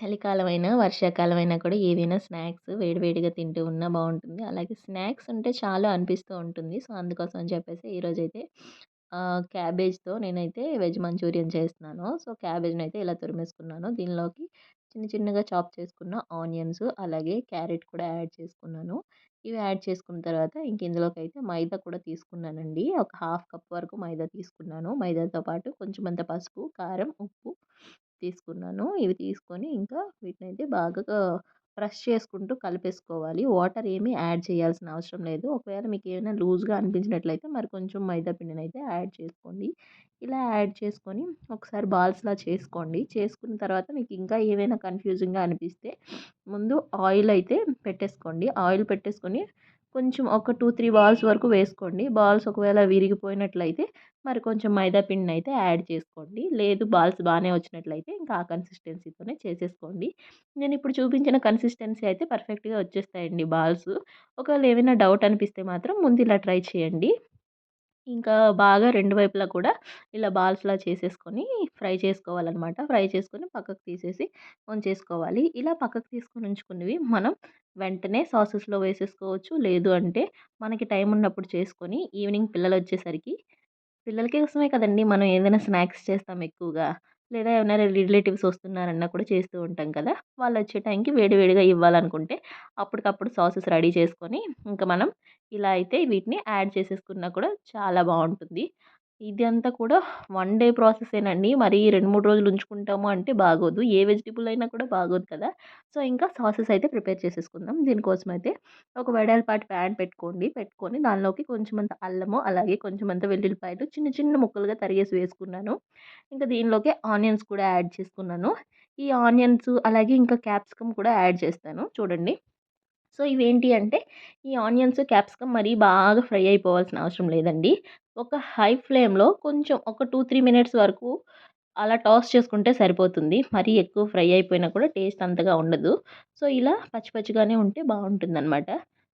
చలికాలమైనా, వర్షాకాలమైనా కూడా ఏదైనా స్నాక్స్ వేడివేడిగా తింటూ ఉన్నా బాగుంటుంది అలాగే స్నాక్స్ ఉంటే చాలా అనిపిస్తూ ఉంటుంది. సో, అందుకోసం అని చెప్పేసి ఈరోజైతే క్యాబేజ్‌తో నేనైతే వెజ్ మంచూరియన్ చేస్తున్నాను. సో, క్యాబేజ్ని అయితే ఇలా తురిమేసుకున్నాను. దీనిలోకి చిన్న చిన్నగా చాప్ చేసుకున్న ఆనియన్స్, అలాగే క్యారెట్ కూడా యాడ్ చేసుకున్నాను. ఇవి యాడ్ చేసుకున్న తర్వాత ఇంక ఇందులోకైతే మైదా కూడా తీసుకున్నానండి. ఒక హాఫ్ కప్ వరకు మైదా తీసుకున్నాను. మైదాతో పాటు కొంచెమంత పసుపు, కారం, ఉప్పు తీసుకున్నాను. ఇవి తీసుకొని ఇంకా వీటిని అయితే బాగా బ్రష్ చేసుకుంటూ కలిపేసుకోవాలి. వాటర్ ఏమీ యాడ్ చేయాల్సిన అవసరం లేదు. ఒకవేళ మీకు ఏమైనా లూజ్‌గా అనిపించినట్లయితే మరి కొంచెం మైదా పిండినైతే యాడ్ చేసుకోండి. ఇలా యాడ్ చేసుకొని ఒకసారి బాల్స్‌లా చేసుకోండి. చేసుకున్న తర్వాత మీకు ఇంకా ఏమైనా కన్‌ఫ్యూజింగ్‌గా అనిపిస్తే ముందు ఆయిల్ అయితే పెట్టేసుకోండి. ఆయిల్ పెట్టేసుకొని కొంచెం ఒక 2, 3 బాల్స్ వరకు వేసుకోండి. బాల్స్ ఒకవేళ విరిగిపోయినట్లయితే మరి కొంచెం మైదా పిండిని అయితే యాడ్ చేసుకోండి. లేదు బాల్స్ బాగానే వచ్చినట్లయితే ఇంకా ఆ కన్సిస్టెన్సీతోనే చేసేసుకోండి. నేను ఇప్పుడు చూపించిన కన్సిస్టెన్సీ అయితే పర్ఫెక్ట్‌గా వచ్చేస్తాయండి బాల్స్. ఒకవేళ ఏమైనా డౌట్ అనిపిస్తే మాత్రం ముందు ఇలా ట్రై చేయండి. ఇంకా బాగా రెండు వైపులా కూడా ఇలా బాల్స్‌లా చేసేసుకొని ఫ్రై చేసుకోవాలనమాట. ఫ్రై చేసుకొని పక్కకు తీసేసి ఉంచేసుకోవాలి. ఇలా పక్కకు తీసుకొని ఉంచుకున్నవి మనం వెంటనే సాసెస్‌లో వేసేసుకోవచ్చు. లేదు అంటే మనకి టైం ఉన్నప్పుడు చేసుకొని ఈవినింగ్ పిల్లలు వచ్చేసరికి పిల్లల కోసమే కదండీ మనం ఏదైనా స్నాక్స్ చేస్తాం ఎక్కువగా. లేదా ఎవరైనా రిలేటివ్స్ వస్తున్నారన్నా కూడా చేస్తూ ఉంటాం కదా! వాళ్ళు వచ్చే టైంకి వేడివేడిగా ఇవ్వాలనుకుంటే అప్పటికప్పుడు సాసెస్ రెడీ చేసుకొని ఇంకా మనం ఇలా అయితే వీటిని యాడ్ చేసేసుకున్నా కూడా చాలా బాగుంటుంది ఇదంతా కూడా వన్ డే ప్రాసెసేనండి. మరి రెండు మూడు రోజులు ఉంచుకుంటాము అంటే బాగోదు. ఏ వెజిటబుల్ అయినా కూడా బాగోదు కదా! సో, ఇంకా సాసెస్ అయితే ప్రిపేర్ చేసేసుకుందాం. దీనికోసమైతే ఒక వెడల్పాటి ప్యాన్ పెట్టుకోండి. పెట్టుకొని దానిలోకి కొంచెమంత అల్లము, అలాగే కొంచెమంత వెల్లుల్లిపాయలు చిన్న చిన్న ముక్కలుగా తరిగేసి వేసుకున్నాను. ఇంకా దీనిలోకి ఆనియన్స్ కూడా యాడ్ చేసుకున్నాను. ఈ ఆనియన్స్ అలాగే ఇంకా క్యాప్సికమ్ కూడా యాడ్ చేస్తాను చూడండి. సో, ఇవేంటి అంటే ఈ ఆనియన్స్, క్యాప్సికమ్ మరీ బాగా ఫ్రై అయిపోవాల్సిన అవసరం లేదండి. ఒక హై ఫ్లేమ్‌లో కొంచెం ఒక 2, 3 మినిట్స్ వరకు అలా టాస్ చేసుకుంటే సరిపోతుంది. మరీ ఎక్కువ ఫ్రై అయిపోయినా కూడా టేస్ట్ అంతగా ఉండదు. సో, ఇలా పచ్చి పచ్చిగానే ఉంటే బావుంటుందనమాట.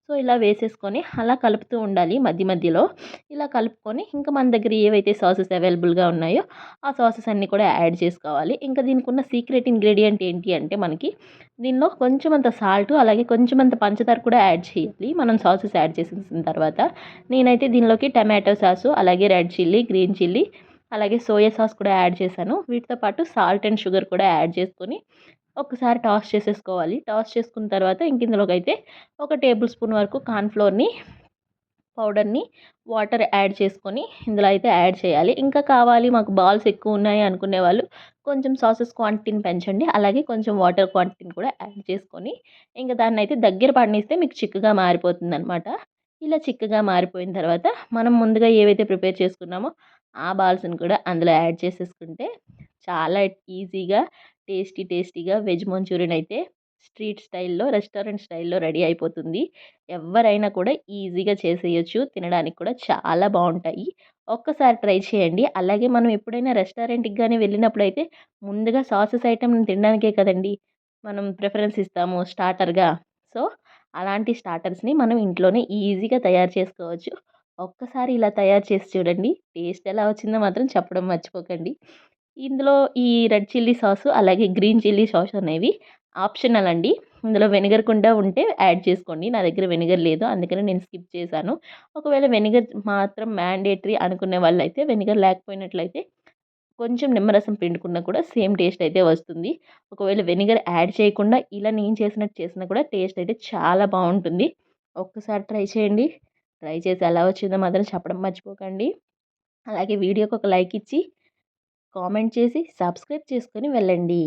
సో, ఇలా వేసేసుకొని అలా కలుపుతూ ఉండాలి మధ్య మధ్యలో. ఇలా కలుపుకొని ఇంకా మన దగ్గర ఏవైతే సాసెస్ అవైలబుల్‌గా ఉన్నాయో ఆ సాసెస్ అన్నీ కూడా యాడ్ చేసుకోవాలి. ఇంకా దీనికున్న సీక్రెట్ ఇంగ్రీడియంట్ ఏంటి అంటే మనకి దీనిలో కొంచెమంత సాల్ట్ అలాగే కొంచెమంత పంచదార కూడా యాడ్ చేయాలి. మనం సాసెస్ యాడ్ చేసిన తర్వాత. నేనైతే దీనిలోకి టమాటో సాసు, అలాగే రెడ్ చిల్లీ, గ్రీన్ చిల్లీ, అలాగే సోయా సాస్ కూడా యాడ్ చేశాను. వీటితో పాటు సాల్ట్ అండ్ షుగర్ కూడా యాడ్ చేసుకొని ఒకసారి టాస్ చేసేసుకోవాలి. టాస్ చేసుకున్న తర్వాత ఇంక ఇందులోకి అయితే ఒక టేబుల్ స్పూన్ వరకు కార్న్ఫ్లోర్ని పౌడర్‌ని వాటర్ యాడ్ చేసుకొని ఇందులో అయితే యాడ్ చేయాలి. ఇంకా కావాలి మాకు బాల్స్ ఎక్కువ ఉన్నాయి అనుకునే వాళ్ళు కొంచెం సాసెస్ క్వాంటిటీని పెంచండి. అలాగే కొంచెం వాటర్ క్వాంటిటీని కూడా యాడ్ చేసుకొని ఇంక దాన్నైతే దగ్గర పడినిస్తే మీకు చిక్కగా మారిపోతుందనమాట. ఇలా చిక్కగా మారిపోయిన తర్వాత మనం ముందుగా ఏవైతే ప్రిపేర్ చేసుకున్నామో ఆ బాల్స్‌ని కూడా అందులో యాడ్ చేసేసుకుంటే చాలా ఈజీగా టేస్టీ టేస్టీగా వెజ్ మంచూరియన్ అయితే స్ట్రీట్ స్టైల్‌లో, రెస్టారెంట్ స్టైల్‌లో రెడీ అయిపోతుంది. ఎవ్వరైనా కూడా ఈజీగా చేసేయొచ్చు. తినడానికి కూడా చాలా బాగుంటాయి ఒక్కసారి ట్రై చేయండి. అలాగే మనం ఎప్పుడైనా రెస్టారెంట్‌కి గాని వెళ్ళినప్పుడైతే ముందుగా సాసెస్ ఐటెం తినడానికే కదండీ మనం ప్రిఫరెన్స్ ఇస్తాము స్టార్టర్‌గా. సో, అలాంటి స్టార్టర్స్‌ని మనం ఇంట్లోనే ఈజీగా తయారు చేసుకోవచ్చు. ఒక్కసారి ఇలా తయారు చేసి చూడండి. టేస్ట్ ఎలా వచ్చిందో మాత్రం చెప్పడం మర్చిపోకండి. ఇందులో ఈ రెడ్ చిల్లీ సాసు, అలాగే గ్రీన్ చిల్లీ సాస్ అనేవి ఆప్షనల్ అండి. ఇందులో వెనిగర్ కూడా ఉంటే యాడ్ చేసుకోండి. నా దగ్గర వెనిగర్ లేదు. అందుకని నేను స్కిప్ చేశాను. ఒకవేళ వెనిగర్ మాత్రం మ్యాండేటరీ అనుకునే వాళ్ళైతే వెనిగర్ లేకపోయినట్లయితే కొంచెం నిమ్మరసం పిండుకున్నా కూడా సేమ్ టేస్ట్ అయితే వస్తుంది. ఒకవేళ వెనిగర్ యాడ్ చేయకుండా ఇలా నేను చేసినట్టు చేసినా కూడా టేస్ట్ అయితే చాలా బాగుంటుంది ఒక్కసారి ట్రై చేయండి. ట్రై చేసి ఎలా వచ్చిందో మాత్రం చెప్పడం మర్చిపోకండి. అలాగే వీడియోకి ఒక లైక్ ఇచ్చి కామెంట్ చేసి సబ్స్క్రైబ్ చేసుకొని వెళ్ళండి.